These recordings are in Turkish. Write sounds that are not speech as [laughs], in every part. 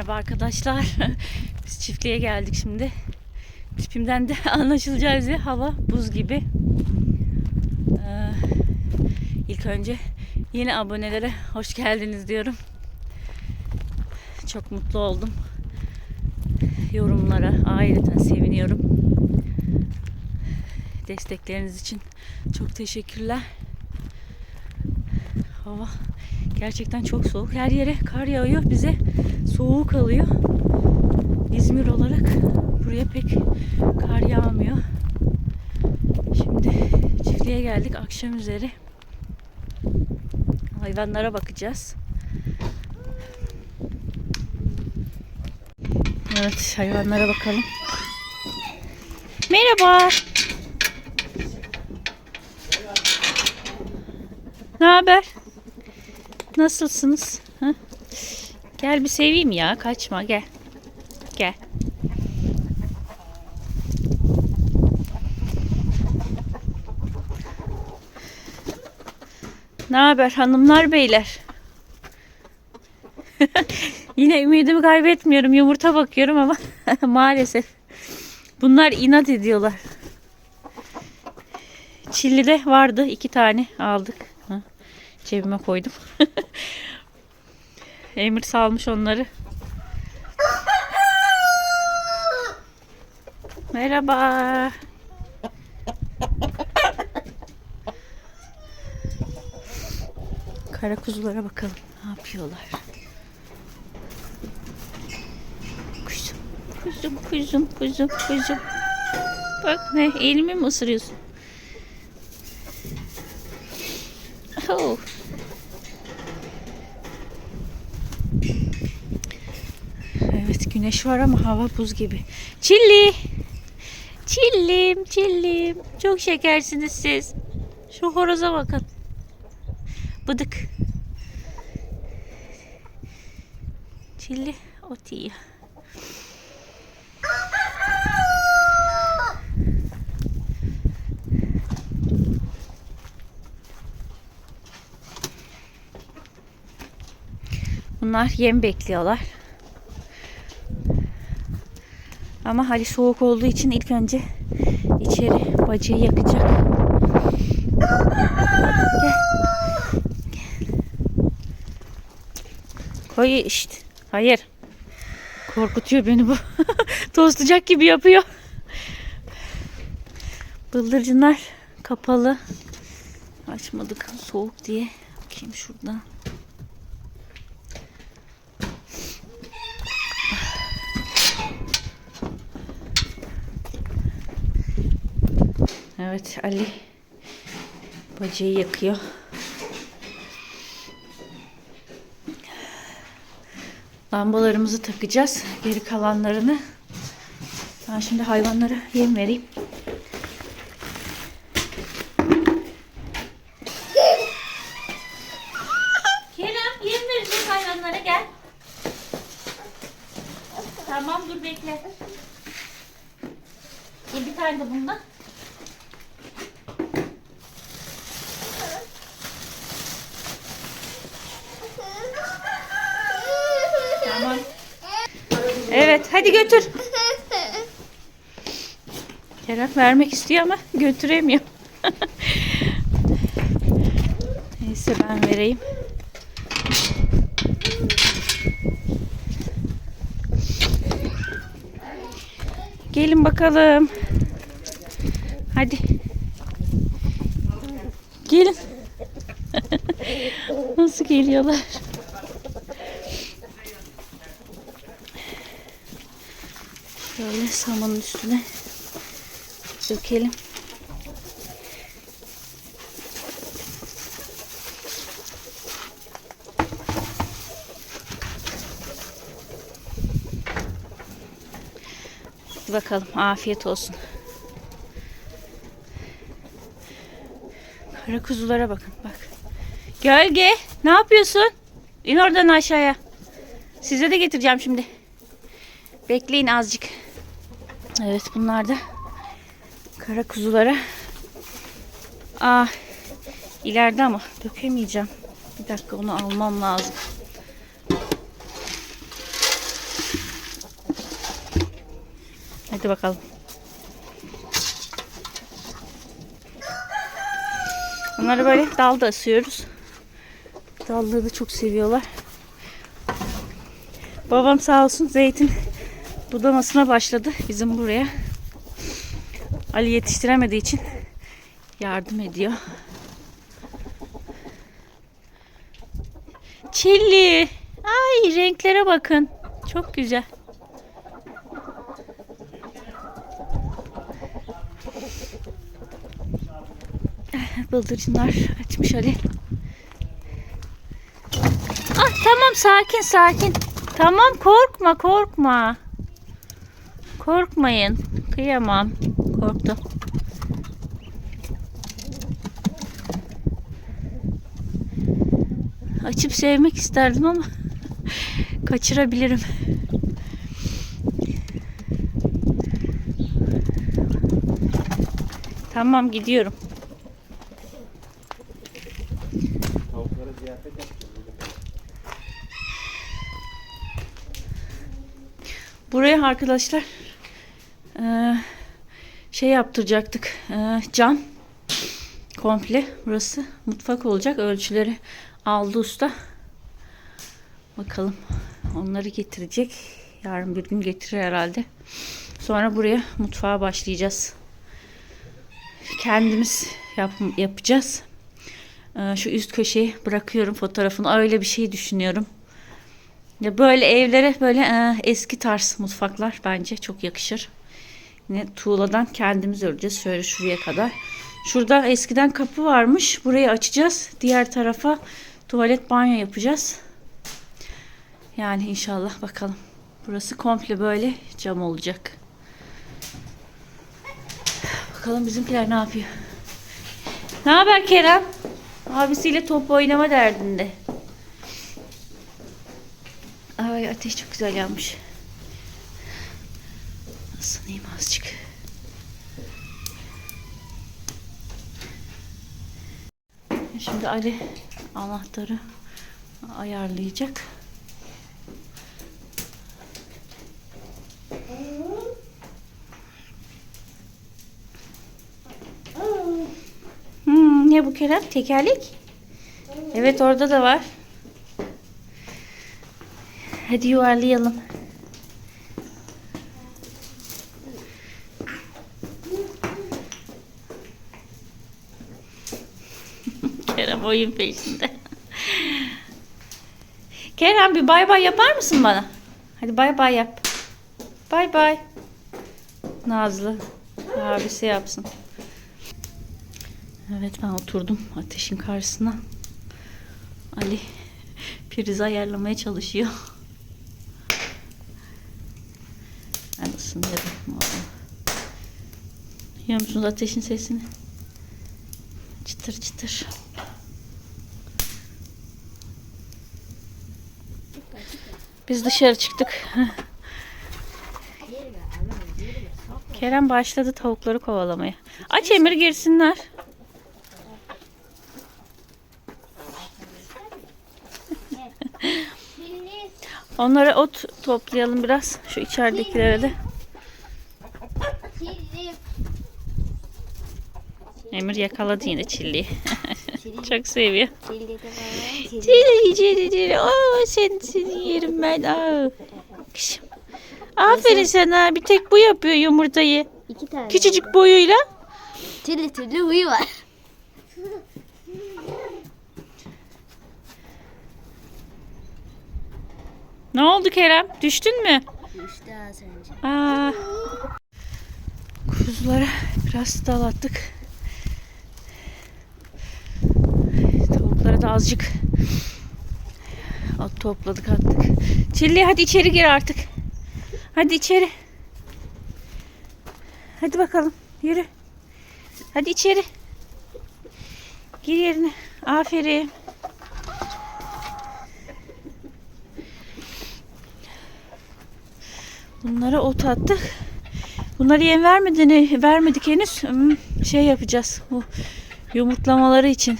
Merhaba arkadaşlar. [laughs] Biz çiftliğe geldik şimdi. Tipimden de [laughs] anlaşılacağı üzere hava buz gibi. Ee, ilk önce yeni abonelere hoş geldiniz diyorum. Çok mutlu oldum. Yorumlara ayrıca seviniyorum. Destekleriniz için çok teşekkürler. Hava gerçekten çok soğuk. Her yere kar yağıyor. Bize soğuk alıyor. İzmir olarak buraya pek kar yağmıyor. Şimdi çiftliğe geldik akşam üzeri. Hayvanlara bakacağız. Evet hayvanlara bakalım. Merhaba. Ne haber? Nasılsınız? Ha? Gel bir seveyim ya. Kaçma gel. Gel. Ne haber hanımlar beyler? [laughs] Yine ümidimi kaybetmiyorum. Yumurta bakıyorum ama [laughs] maalesef. Bunlar inat ediyorlar. Çilli'de vardı. iki tane aldık. Cebime koydum. [laughs] Emir salmış onları. Merhaba. Kara kuzulara bakalım. Ne yapıyorlar? Kuzum, kuzum, kuzum, kuzum, kuzum. Bak ne, elimi mi ısırıyorsun? Oh. Evet güneş var ama hava buz gibi. Çilli. Çillim, çillim. Çok şekersiniz siz. Şu horoza bakın. Bıdık. Çilli ot yiyor. Bunlar yem bekliyorlar. Ama hali soğuk olduğu için ilk önce içeri bacayı yakacak. Gel. Koy işte. Hayır. Korkutuyor beni bu. [laughs] Tostacak gibi yapıyor. Bıldırcınlar kapalı. Açmadık soğuk diye. Bakayım şuradan. Evet Ali bacayı yakıyor. Lambalarımızı takacağız. Geri kalanlarını. Ben şimdi hayvanlara yem vereyim. Kerem yem vereceğiz hayvanlara gel. Tamam dur bekle. Ye bir tane de bundan. Tamam. Evet hadi götür. [laughs] Kerem vermek istiyor ama götüremiyor. [laughs] Neyse ben vereyim. Gelin bakalım. Hadi. Gelin. [laughs] Nasıl geliyorlar? Şöyle samanın üstüne dökelim. Bakalım afiyet olsun. Kara kuzulara bakın bak. Gölge ne yapıyorsun? İn oradan aşağıya. Size de getireceğim şimdi. Bekleyin azıcık. Evet bunlar da kara kuzulara. Aa ah, ileride ama dökemeyeceğim. Bir dakika onu almam lazım. Hadi bakalım. Onları böyle dalda asıyoruz. Dalları da çok seviyorlar. Babam sağ olsun zeytin budamasına başladı bizim buraya. Ali yetiştiremediği için yardım ediyor. Çilli. Ay renklere bakın. Çok güzel. Bıldırcınlar açmış Ali. Ah tamam sakin sakin. Tamam korkma korkma. Korkmayın. Kıyamam. Korktum. Açıp sevmek isterdim ama [laughs] kaçırabilirim. Tamam gidiyorum. Tavuklara ziyafet yapacağız. Buraya arkadaşlar eee, şey yaptıracaktık. eee, cam komple burası mutfak olacak. Ölçüleri aldı usta. Bakalım onları getirecek. Yarın bir gün getirir herhalde. Sonra buraya mutfağa başlayacağız. Kendimiz yap, yapacağız. Eee, şu üst köşeyi bırakıyorum fotoğrafını. Öyle bir şey düşünüyorum. Ya böyle evlere böyle e, eski tarz mutfaklar bence çok yakışır. Yine tuğladan kendimiz öreceğiz şöyle şuraya kadar. Şurada eskiden kapı varmış. Burayı açacağız. Diğer tarafa tuvalet banyo yapacağız. Yani inşallah bakalım. Burası komple böyle cam olacak. Bakalım bizimkiler ne yapıyor? Ne haber Kerem? Abisiyle top oynama derdinde. Ay ateş çok güzel yanmış. Isınayım azıcık. Şimdi Ali anahtarı ayarlayacak. Hmm, ne bu Kerem? Tekerlek? Evet orada da var. Hadi yuvarlayalım. Kerem oyun peşinde. Kerem bir bay bay yapar mısın bana? Hadi bay bay yap. Bay bay. Nazlı. Abisi yapsın. Evet ben oturdum ateşin karşısına. Ali prizi ayarlamaya çalışıyor. Ben ısınıyorum. Duyuyor musunuz ateşin sesini? Çıtır çıtır. Biz dışarı çıktık. Kerem başladı tavukları kovalamaya. Aç Emir girsinler. Onlara ot toplayalım biraz. Şu içeridekilere de. Emir yakaladı yine çilliyi. Çok seviyor. Çilli çilli çilli. Oo, sen, seni yerim ben. Aa. Kışım. Aferin sana. Bir tek bu yapıyor yumurtayı. İki tane. Küçücük boyuyla. Türlü türlü huyu var. Ne oldu Kerem? Düştün mü? İşte az önce. Aa. Kuzulara biraz dalattık. Tavuklara da azıcık at topladık attık. Çilli hadi içeri gir artık. Hadi içeri. Hadi bakalım yürü. Hadi içeri. Gir yerine. Aferin. Bunlara ot attık. Bunları yem vermediğini vermedik henüz. Hmm, Şey yapacağız. Bu yumurtlamaları için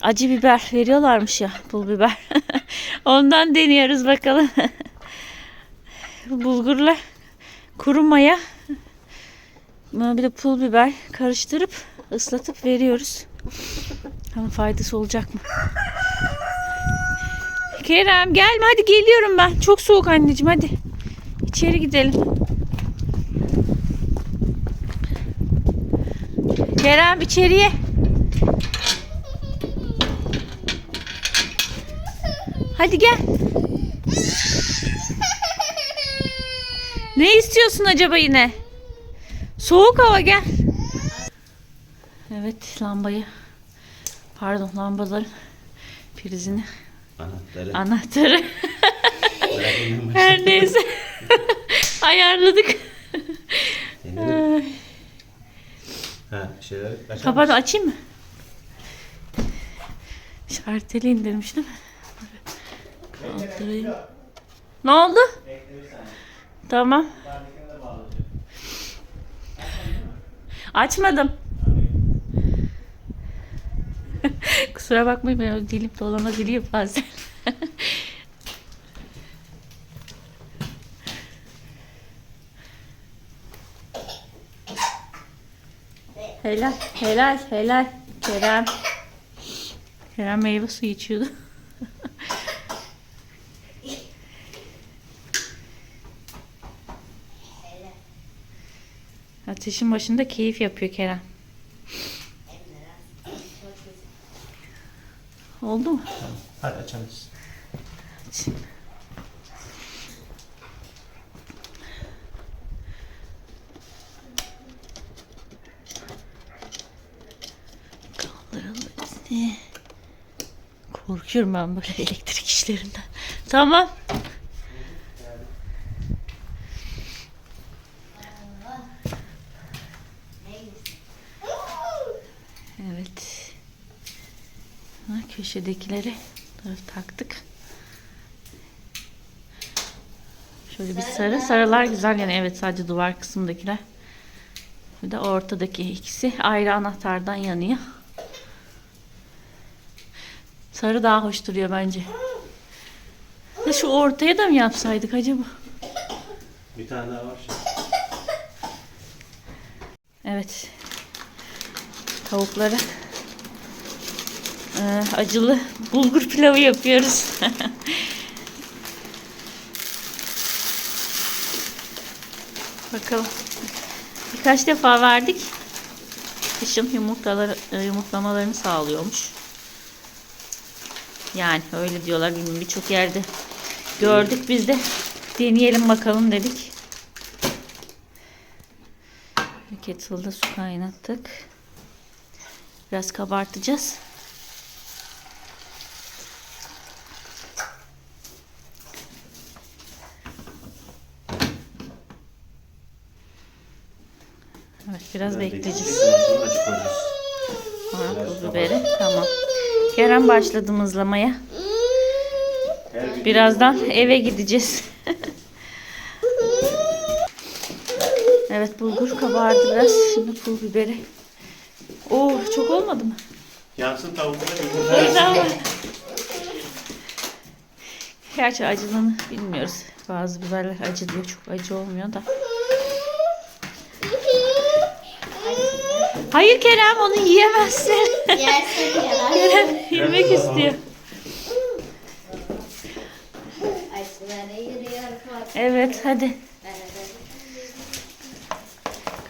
acı biber veriyorlarmış ya, pul biber. [laughs] Ondan deniyoruz bakalım. [laughs] Bulgurla kuru maya bir de pul biber karıştırıp ıslatıp veriyoruz. Ama faydası olacak mı? Kerem gelme hadi geliyorum ben. Çok soğuk anneciğim hadi. İçeri gidelim. Kerem içeriye. Hadi gel. Ne istiyorsun acaba yine? Soğuk hava gel. Evet lambayı pardon lambaların prizini Anahtarı. anahtarı her neyse ayarladık. Ha şeyler Kapat açayım mı? Şarteli indirmiştim. Kaldırayım. Ne oldu? Tamam. Açmadım. [laughs] Kusura bakmayın ben dilim dolanabiliyor bazen. [laughs] helal, helal, helal. Kerem. Kerem meyve suyu içiyordu. Ateşin başında keyif yapıyor Kerem. Oldu mu? Hadi açarız. Kaldıralım hepsini. Korkuyorum ben böyle [laughs] elektrik işlerinden. Tamam. Evet. Ha, köşedekileri taktık. Şöyle bir sarı. Sarılar güzel yani evet sadece duvar kısmındakiler. Bir de ortadaki ikisi ayrı anahtardan yanıyor. Sarı daha hoş duruyor bence. Ya şu ortaya da mı yapsaydık acaba? Bir tane daha var. Evet. Tavuklara eee, acılı bulgur pilavı yapıyoruz. [laughs] Bakalım. Birkaç defa verdik. Kışın yumurtaları, e, yumurtlamalarını sağlıyormuş. Yani öyle diyorlar bilmiyorum birçok yerde gördük biz de deneyelim bakalım dedik. Kettle'da su kaynattık. Biraz kabartacağız. Evet biraz bekleyeceğiz. Sonra pul biberi. Tamam. Kerem başladı mızlamaya. Birazdan eve gideceğiz. [laughs] evet bulgur kabardı biraz. Şimdi pul biberi. Oo çok olmadı mı? Yansın tavuklara O yumurta. yüzden var. Gerçi acılığını bilmiyoruz. Bazı biberler acı diyor. Çok acı olmuyor da. Hayır Kerem onu yiyemezsin. Yersin. Kerem yemek istiyor. Evet hadi.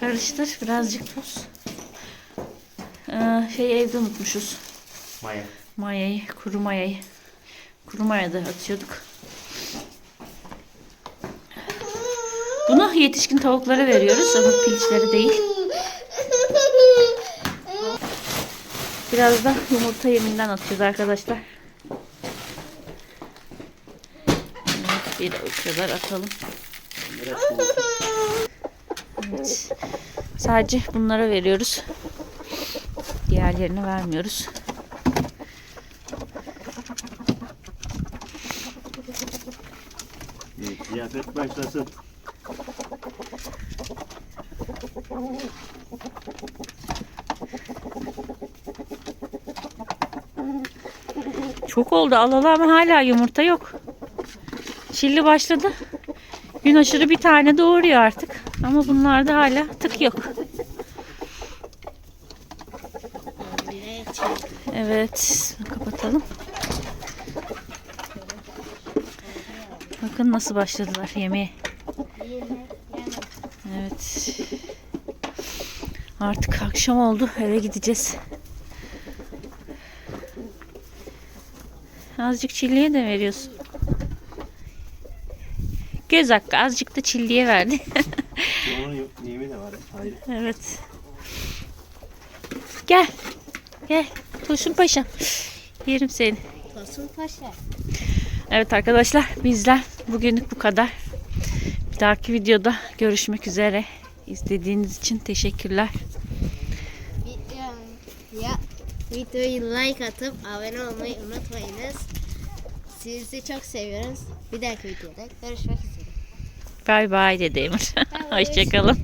Karıştır birazcık tuz. Ee, şey evde unutmuşuz. Maya. Mayayı, kuru mayayı. Kuru maya da atıyorduk. Bunu yetişkin tavuklara veriyoruz ama piliçleri değil. Biraz da yumurta yeminden atıyoruz arkadaşlar. Evet, bir o kadar atalım. Evet. Sadece bunlara veriyoruz. Diğerlerini vermiyoruz. Ziyafet başlasın. Çok oldu alalı ama hala yumurta yok. Çilli başladı. Gün aşırı bir tane doğuruyor artık. Ama bunlarda hala tık yok. Evet. Kapatalım. Bakın nasıl başladılar yemeğe. Evet. Artık akşam oldu. Eve gideceğiz. Azıcık çilliye de veriyorsun. Göz hakkı azıcık da çilliye verdi. [laughs] Onun yemi de var. Hayır. evet. Gel. Gel. Tosun paşam. Yerim seni. Tosun Paşa. Evet arkadaşlar bizden bugünlük bu kadar. Bir dahaki videoda görüşmek üzere. İzlediğiniz için teşekkürler. Ya, videoyu like atıp abone olmayı unutmayınız. Sizi çok seviyoruz. Bir dahaki videoda görüşmek üzere. Bay bay [laughs] bay. Hoşçakalın.